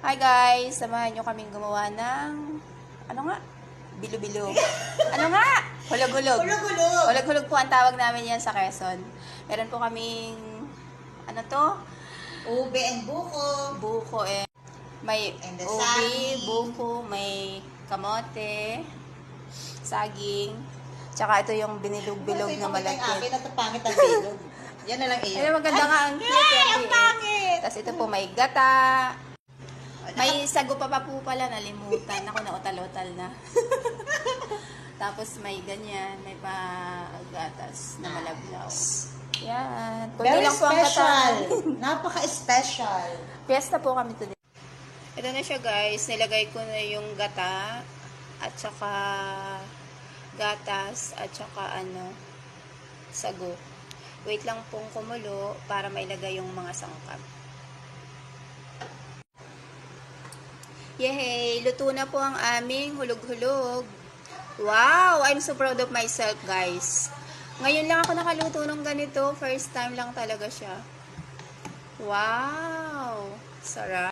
Hi guys! Samahan nyo kaming gumawa ng... Ano nga? Bilo-bilo. ano nga? Hulog-hulog. Hulog-hulog. Hulog-hulog po ang tawag namin yan sa Quezon. Meron po kaming... Ano to? Ube and buko. Buko eh. May And saging. buko, may kamote, saging, tsaka ito yung binilog-bilog na Ang malaki. akin at ang pangit ang bilog. Yan na lang iyo. Ayun, maganda nga ang cute. Ay, yan, ang eh. pangit! Tapos ito po may gata. Sago pa pa po pala, nalimutan. Ako na utal-utal na. Tapos may ganyan, may pa gatas na malablaw. Yan. Kunti Very lang po ang special. Napaka-special. Fiesta po kami today. Ito na siya guys. Nilagay ko na yung gata at saka gatas at saka ano sago. Wait lang pong kumulo para mailagay yung mga sangkap. Yehey! Luto na po ang aming hulog-hulog. Wow! I'm so proud of myself, guys. Ngayon lang ako nakaluto ng ganito. First time lang talaga siya. Wow! Sarap.